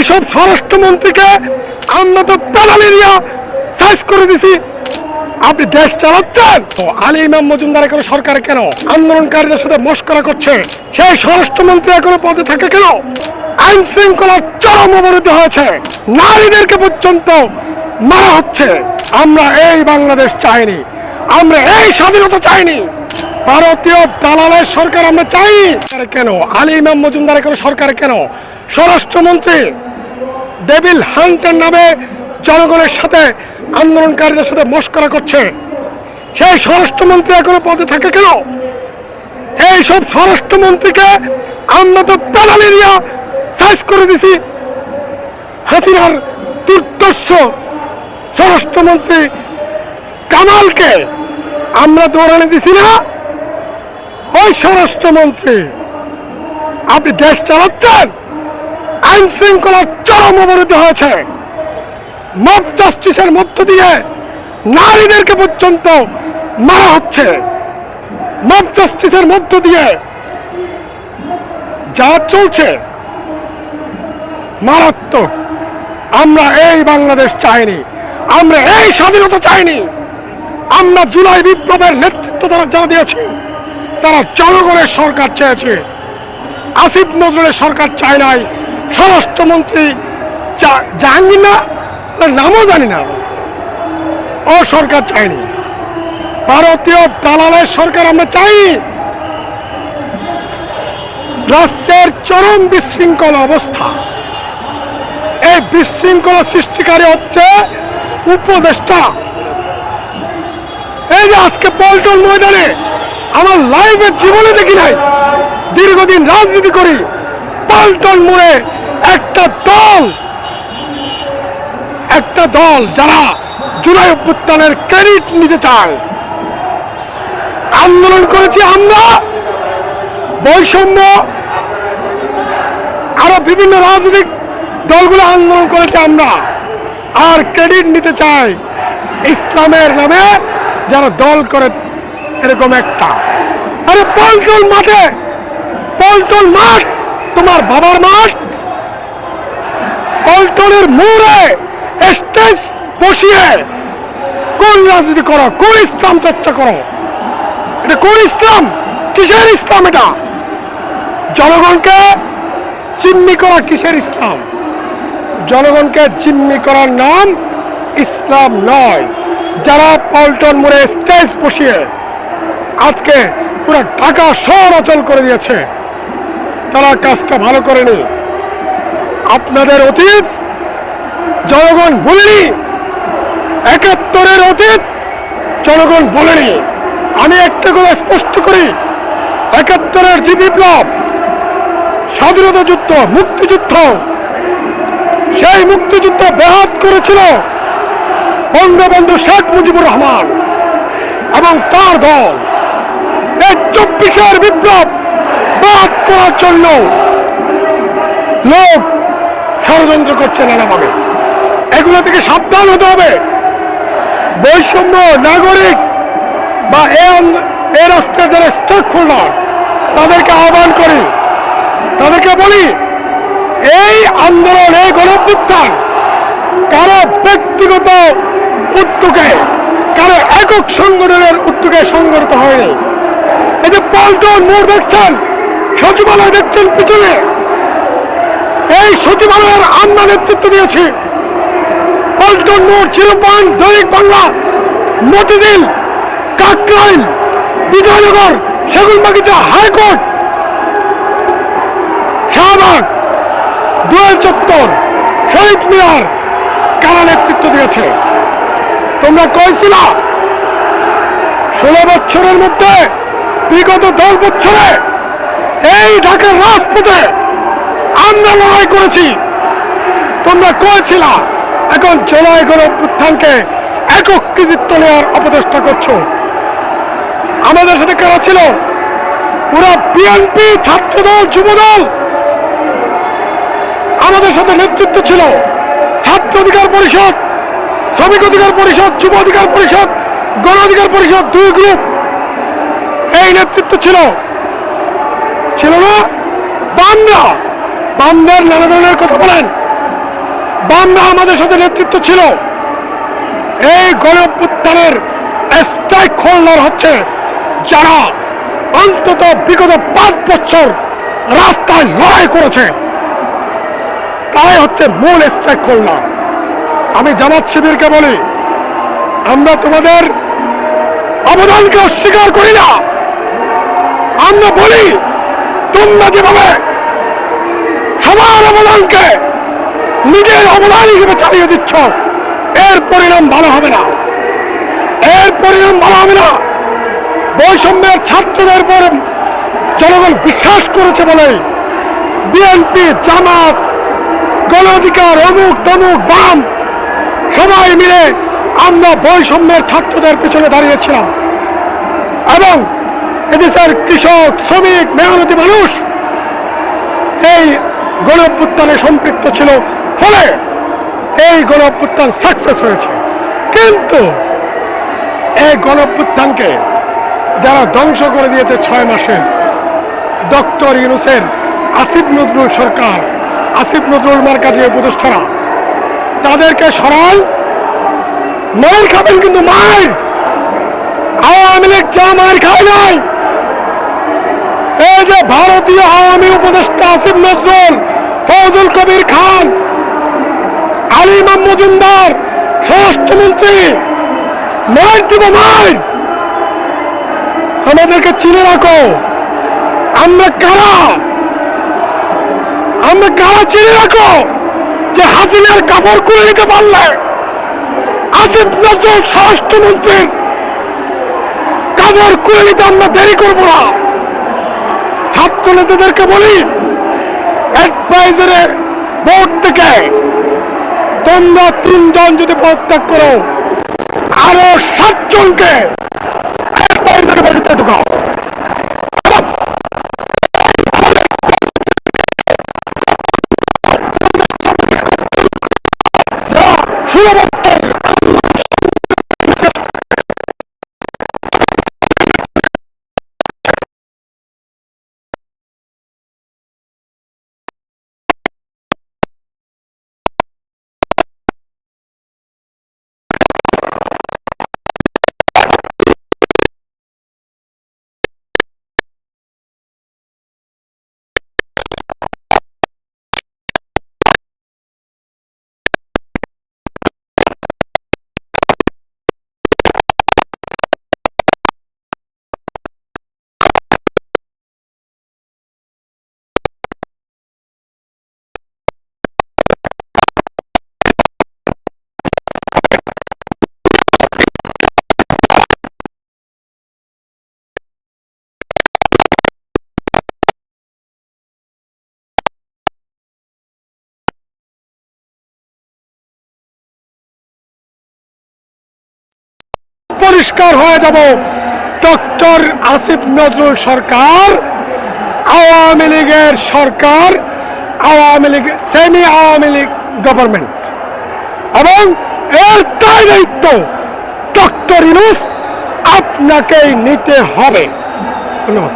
এইসব স্বরাষ্ট্রমন্ত্রীকে আমরা তো পেনালি দিয়া সাইজ করে দিছি। আপনি দেশ চালাচ্ছেন? তো আলী ইমাম মজুমদার এখন সরকার কেন? আন্দোলনকারীদের সাথে মস্করা করছে। সেই স্বরাষ্ট্রমন্ত্রী এখনও পদে থাকে কেন? আইন শৃঙ্খলার চরম অবরোধ হয়েছে। নারীদেরকে পর্যন্ত মারা হচ্ছে। আমরা এই বাংলাদেশ চাইনি। আমরা এই স্বাধীনতা চাইনি। ভারতীয় দালালের সরকার আমরা চাইনি। কেন? আলী ইমাম মজুমদার এখন সরকার কেন? স্বরাষ্ট্রমন্ত্রী ডেভিল হান্টের নামে জনগণের সাথে আন্দোলনকারীদের সাথে মস্করা করছে। সেই স্বরাষ্ট্রমন্ত্রী এখনও পদে থাকে কেন? এইসব স্বরাষ্ট্রমন্ত্রীকে আমরা তো পেনালি দিয়া সাইজ করে দিছি। হাসিনার দুর্দর্শ স্বরাষ্ট্রমন্ত্রী কামালকে আমরা দৌড়ানে দিছি না? ওই স্বরাষ্ট্রমন্ত্রী, আপনি দেশ চালাচ্ছেন? আইন শৃঙ্খলার চরম অবরোধ হয়েছে। মব জাস্টিসের মধ্য দিয়ে নারীদেরকে পর্যন্ত মারা হচ্ছে। মব জাস্টিসের মধ্য দিয়ে যা চলছে, মারাত্মক। আমরা এই বাংলাদেশ চাইনি, আমরা এই স্বাধীনতা চাইনি। আমরা জুলাই বিপ্লবের নেতৃত্ব তারা যারা দিয়েছে, তারা জনগণের সরকার চেয়েছে। আসিফ নজরুলের সরকার চায় নাই স্বরাষ্ট্রমন্ত্রী জা- জাহাঙ্গীর না নামও জানি না। ও সরকার চায়নি ভারতীয় দালালের সরকার আমরা চাইনি রাষ্ট্রের চরম বিশৃঙ্খল অবস্থা। এই বিশৃঙ্খলা সৃষ্টিকারী হচ্ছে উপদেষ্টা। এই যে আজকে পল্টন ময়দানে আমার লাইভে জীবনে দেখি নাই, দীর্ঘদিন রাজনীতি করি, পল্টন মোড়ে একটা দল একটা দল যারা জুলাই অভ্যুত্থানের ক্রেডিট নিতে চায়। আন্দোলন করেছি আমরা, বৈষম্য, আরও বিভিন্ন রাজনৈতিক দলগুলো আন্দোলন করেছে আমরা। আর ক্রেডিট নিতে চাই ইসলামের নামে যারা দল করে এরকম একটা। আরে পল্টন মাঠে, পল্টন মাঠ, তোমার বাবার মাঠ পল্টনের মোড়ে স্টেজ বসিয়ে কোন রাজনীতি করো? কোন ইসলাম চর্চা করো? এটা কোন ইসলাম? কিসের ইসলাম এটা? জনগণকে চিম্মি করা কিসের ইসলাম? জনগণকে চিম্মি করার নাম ইসলাম নয়। যারা পল্টন মোড়ে স্টেজ বসিয়ে আজকে পুরো ঢাকা শহর অচল করে দিয়েছে, তারা কাজটা ভালো করেনি। আপনাদের অতীত, জনগণ ভুলেনি একাত্তরের অতীত, জনগণ বলেনি। আমি একটা করে স্পষ্ট করি, একাত্তরের যে বিপ্লব, স্বাধীনতা যুদ্ধ, মুক্তিযুদ্ধ, সেই মুক্তিযুদ্ধ ব্যাহত করেছিল বঙ্গবন্ধু শেখ মুজিবুর রহমান এবং তার দল। এই চব্বিশের বিপ্লব ব্যাহত করার জন্য লোক ষড়যন্ত্র করছে নানাভাবে এগুলো থেকে সাবধান হতে হবে। বৈষম্য, নাগরিক বা এ রাষ্ট্রের যারা স্টেক হোল্ডার তাদেরকে আহ্বান করি। তাদেরকে বলি, এই আন্দোলন, এই গণপুত্থান কারও ব্যক্তিগত উদ্যোগে, কারও একক সংগঠনের উদ্যোগে সংগঠিত হয়নি। এই যে পল্টন মোড় দেখছেন, সচিবালয় দেখছেন পিছনে এই সচিবালয়ের আমরা নেতৃত্ব দিয়েছি। পল্টন মোড় zero point Dainik Bangla, Motijheel, Kakrail Bijoynagar Segunbagicha high court, Shahbag Doel Chattar, Shahid মিনার কারা নেতৃত্ব দিয়েছে? তোমরা কইছিল ষোলো বছরের মধ্যে বিগত দশ বছরে এই ঢাকার রাজপথে আমরা লড়াই করেছি। তোমরা করেছিল। এখন জুলাই গণ অভ্যুত্থানকে একক কৃতিত্ব নেওয়ার অপচেষ্টা করছ। আমাদের সাথে কারা ছিল? পুরো বিএনপি ছাত্রদল, যুবদল। আমাদের সাথে নেতৃত্ব ছিল ছাত্র অধিকার পরিষদ, শ্রমিক অধিকার পরিষদ, যুব অধিকার পরিষদ, গণ অধিকার পরিষদ, দুই গ্রুপ। এই নেতৃত্ব ছিল। ছিল না? বামরা। বামদের নানা ধরনের কথা বলেন। বামরা আমাদের সাথে নেতৃত্ব ছিল। এই গণ অভ্যুত্থানের স্ট্রাইক হোল্ডার হচ্ছে যারা অন্তত বিগত পাঁচ বছর রাস্তায় লড়াই করেছে। তারাই হচ্ছে মূল স্ট্রাইক হোল্ডার আমি জামাত শিবিরকে বলি, আমরা তোমাদের অবদানকে অস্বীকার করি না। আমরা বলি, তোমরা যেভাবে সবার অবদানকে নিজের অবদান হিসেবে চালিয়ে দিচ্ছ। এর পরিণাম ভালো হবে না। এর পরিণাম ভালো হবে না। বৈষম্যের ছাত্রদের উপর জনগণ বিশ্বাস করেছে বলে বিএনপি জামাত গণ অধিকার অমুক, তমুক, বাম, সবাই মিলে আমরা বৈষম্যের ছাত্রদের পিছনে দাঁড়িয়েছিলাম। এবং এদেশের কৃষক, শ্রমিক, মেহনতি মানুষ এই গণ অভ্যুত্থানে সম্পৃক্ত ছিল ফলে এই গণ অভ্যুত্থান সাকসেস হয়েছে। কিন্তু এই গণ অভ্যুত্থানকে যারা ধ্বংস করে দিয়েছে ছয় মাসে, ডক্টর ইউনুসের আসিফ নজরুল সরকার, আসিফ নজরুল মার্কাজী উপদেষ্টারা, তাদেরকে সরাল মায়ের খাবেন কিন্তু মায়ের আওয়ামী লীগ যা মায়ের খায় নাই। এই যে ভারতীয় আওয়ামী উপদেষ্টা আসিফ নজরুল ফৌজুল কবির খান, আলী ইমাম মজুমদার স্বরাষ্ট্রমন্ত্রী মায়ের দিব আমাদেরকে চিনে রাখো, আমরা কারা? আমরা কারা চিনে রাখো যে হাসিনার কাপড় করে নিতে পারলে আসিফ নজরুল স্বরাষ্ট্রমন্ত্রীর কাপড় করে নিতে আমরা দেরি করব না। ছাত্র নেতাদেরকে বলি অ্যাডভাইজারের বোর্ড থেকে তোমরা তিনজন যদি পদত্যাগ করো আরও সাতজনকে অ্যাডভাইজারের বাড়িতে ঢুকাও। শুধুমাত্র পরিষ্কার হয়ে যাব। ডক্টর আসিফ নজরুল সরকার, আওয়ামী লীগের সরকার, আওয়ামী লীগ সেমি আওয়ামী লীগ গভর্নমেন্ট এবং এর তাই দায়িত্ব ডক্টর ইনুস আপনাকেই নিতে হবে। ধন্যবাদ।